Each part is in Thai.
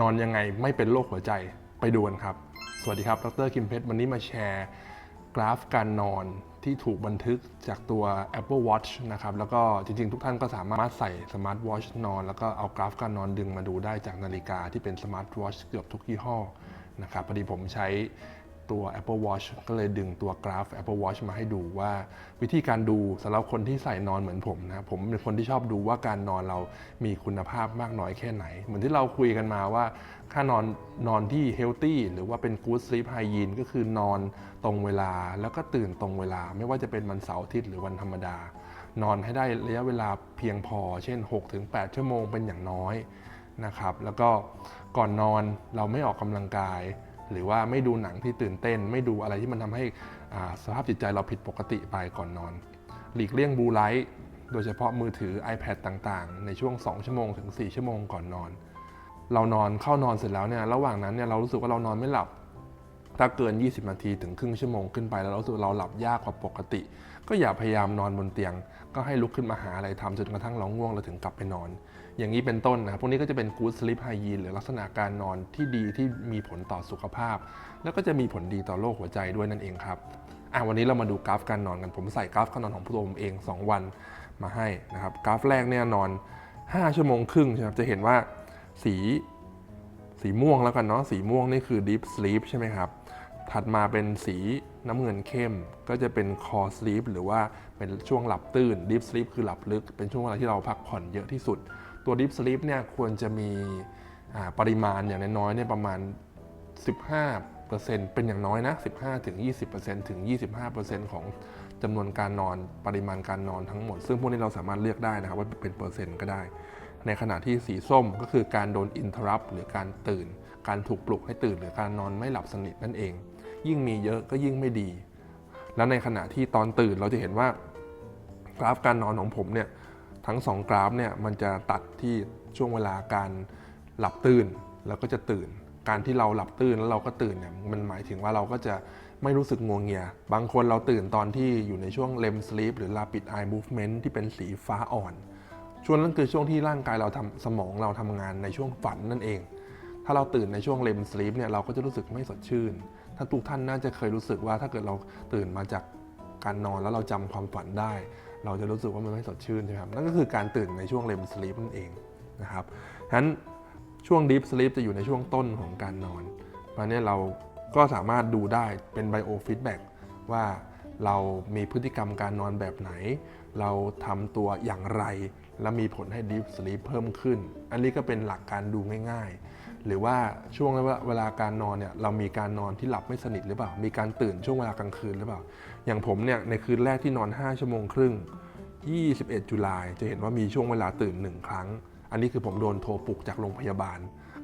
นอนยังไงไม่เป็นโรคหัวใจไปดูกันครับ สวัสดีครับ ดรคิมเพชรวันนี้มาแชร์กราฟการนอนที่ถูกบันทึกจากตัว Apple Watch นะครับ แล้วก็จริงๆ ทุกท่านก็สามารถใส่สมาร์ทวอชนอน แล้วก็เอากราฟการนอนดึงมาดูได้จากนาฬิกาที่เป็นสมาร์ทวอชเกือบทุกยี่ห้อนะครับพอดีผมใช้ ตัว Apple Watch ก็เลยดึงตัวกราฟ Apple Watch มาให้ดูว่า วิธีการดูสำหรับคนที่ใส่นอนเหมือนผมนะผมเป็นคนที่ชอบดูว่าการนอนเรามีคุณภาพมากน้อยแค่ไหน เหมือนที่เราคุยกันมาว่า ค่านอนนอนที่เฮลตี้หรือว่าเป็น Good Sleep Hygiene ก็คือนอนตรงเวลาแล้วก็ตื่นตรงเวลา ไม่ว่าจะเป็นวันเสาร์อาทิตย์หรือวันธรรมดา นอนให้ได้ระยะเวลาเพียงพอ เช่น 6-8 ชั่วโมงเป็นอย่างน้อยนะครับแล้วก็ก่อนนอนเราไม่ออกกำลังกาย หรือว่าไม่ดูหนังที่ตื่นเต้น ไม่ดูอะไรที่มันทำให้สภาพจิตใจเราผิดปกติไปก่อนนอน หลีกเลี่ยงบลูไลท์โดยเฉพาะมือถือ iPad ต่างๆ ในช่วง 2 ชั่วโมงถึง 4 ชั่วโมงก่อนนอน เรานอนเข้านอนเสร็จแล้วเนี่ยระหว่างนั้นเนี่ยเรารู้สึกว่าเรานอนไม่หลับ ถ้าเกิน 20 นาทีถึงครึ่งชั่วโมงขึ้นไปแล้วเรารู้สึกเราหลับยากกว่าปกติ ก็อย่าพยายามนอนบนเตียง ก็ให้ลุกขึ้นมาหาอะไรทำจนกระทั่งเราง่วงเราถึงกลับไปนอน อย่างนี้เป็นต้นนะครับพวกนี้ก็จะเป็น good sleep hygiene หรือลักษณะการนอนที่ดีที่มีผลต่อสุขภาพ แล้วก็จะมีผลดีต่อโรคหัวใจด้วยนั่นเองครับอะวันนี้เรามาดูกราฟการนอนกันผมใส่กราฟการนอนของตัวผมเอง 2 วันมาให้นะครับกราฟแรกเนี่ยนอน 5 ชั่วโมงครึ่งใช่ไหมครับจะเห็นว่าสี สีม่วงแล้วกันเนาะสีม่วงนี่คือ deep sleep ใช่ไหมครับ ถัดมาเป็นสีน้ำเงินเข้ม ก็จะเป็น core sleep หรือว่าเป็นช่วงหลับตื่น deep sleep คือหลับลึก เป็นช่วงเวลาที่เราพักผ่อนเยอะที่สุด ตัว deep sleep เนี่ยควรจะมีปริมาณอย่างน้อยๆเนี่ยประมาณ 15เป็นอย่างน้อยนะ 15ถึง20%ถึง 25%ของจำนวนการนอนปริมาณการนอนทั้งหมด ซึ่งพวกนี้เราสามารถเลือกได้นะครับว่าเป็นเปอร์เซ็นต์ก็ได้ ในขณะที่สีส้มก็คือการโดน interrupt หรือการตื่น การถูกปลุกให้ตื่น หรือการนอนไม่หลับสนิทนั่นเอง ยิ่งมีเยอะก็ยิ่งไม่ดี แล้วในขณะที่ตอนตื่นเราจะเห็นว่ากราฟการนอนของผมเนี่ยทั้งสองกราฟเนี่ยมันจะตัดที่ช่วงเวลาการหลับตื่นแล้วก็จะตื่น การที่เราหลับตื่นแล้วเราก็ตื่นเนี่ยมันหมายถึงว่าเราก็จะไม่รู้สึกงวงเงีย บางคนเราตื่นตอนที่อยู่ในช่วง REM sleep หรือ rapid eye movement ที่เป็นสีฟ้าอ่อน ช่วงนั้นคือช่วงที่ร่างกายเราทำสมองเราทำงานในช่วงฝันนั่นเอง ถ้าเราตื่นในช่วง REM sleep เนี่ยเราก็จะรู้สึกไม่สดชื่น ถ้าทุกท่านน่าจะเคยรู้สึกว่าถ้าเกิดเราตื่นมาจากการนอนแล้วเราจำความฝันได้ เราจะรู้สึกว่ามันไม่สดชื่นใช่ไหมครับนั่นก็คือการตื่นในช่วง REM sleep นั่นเองนะครับฉะนั้นช่วง deep sleep จะอยู่ในช่วงต้นของการนอนเพราะนี้เราก็สามารถดูได้เป็น biofeedback ว่าเรามีพฤติกรรมการนอนแบบไหน เราทำตัวอย่างไร และมีผลให้ deep sleep เพิ่มขึ้น อันนี้ก็เป็นหลักการดูง่าย ๆ หรือว่าช่วงเวลาการนอนเนี่ยเรามีการนอนที่หลับไม่สนิทหรือเปล่า มีการตื่นช่วงเวลากลางคืนหรือเปล่า อย่างผมเนี่ยในคืนแรกที่นอน 5 ชั่วโมงครึ่ง 21 จุลายจะเห็นว่ามีช่วงเวลาตื่นหนึ่งครั้ง อันนี้คือผมโดนโทรปลุกจากโรงพยาบาล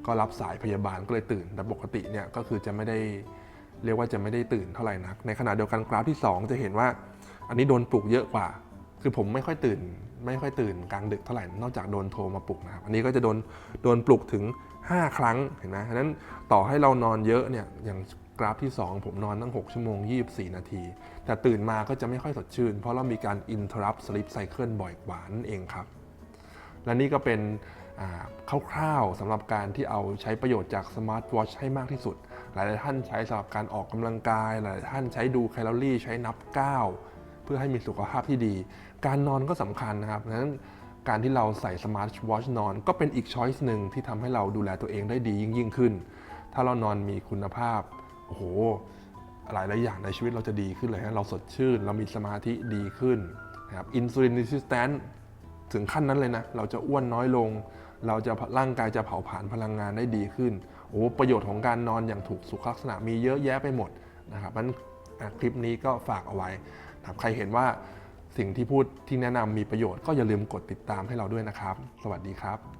ก็รับสายพยาบาลก็เลยตื่น แต่ปกติเนี่ยก็คือจะไม่ได้เรียกว่าจะไม่ได้ตื่นเท่าไหร่นัก ในขณะเดียวกันกราฟที่ 2 จะเห็นว่า อันนี้โดนปลุกเยอะกว่า คือผมไม่ค่อยตื่น ไม่ค่อยตื่นกลางดึกเท่าไหร่ นอกจากโดนโทรมาปลุกนะครับ อันนี้ก็จะโดนโดนปลุกถึง 5 ครั้งเห็นไหมฉะนั้นต่อให้เรานอนเยอะเนี่ยอย่างกราฟที่ 2 ผมนอนตั้ง 6 ชั่วโมง 24 นาที แต่ตื่นมาก็จะไม่ค่อยสดชื่น เพราะเรามีการ interrupt sleep cycle บ่อยกว่านั่นเองครับ และนี่ก็เป็นคร่าวๆสำหรับการที่เอาใช้ประโยชน์จากสมาร์ทวอชให้มากที่สุด หลายท่านใช้สำหรับการออกกำลังกาย หลายท่านใช้ดูแคลอรี่ใช้นับก้าว พื่อให้มีสุขภาพที่ดี การนอนก็สำคัญนะครับดังนั้นการที่เราใส่สมาร์ทวอชนอน ก็เป็นอีกช้อยส์หนึ่งที่ทำให้เราดูแลตัวเองได้ดียิ่งยิ่งขึ้น ถ้าเรานอนมีคุณภาพโอ้โหหลายหลายอย่างในชีวิตเราจะดีขึ้นเลยฮะเราสดชื่น เรามีสมาธิดีขึ้นนะครับอินซูลิน s ิสแตนถึงขั้นนั้นเลยนะ เราจะอ้วนน้อยลง เราจะร่างกายจะเผาผลาญพลังงานได้ดีขึ้นโอ้ประโยชน์ของการนอนอย่างถูกสุขลักษณะมีเยอะแยะไปหมดนะครับนั้นคลิปนี้ก็ฝากเอาไว้ ครับใครเห็นว่าสิ่งที่พูดที่แนะนำมีประโยชน์ก็อย่าลืมกดติดตามให้เราด้วยนะครับ สวัสดีครับ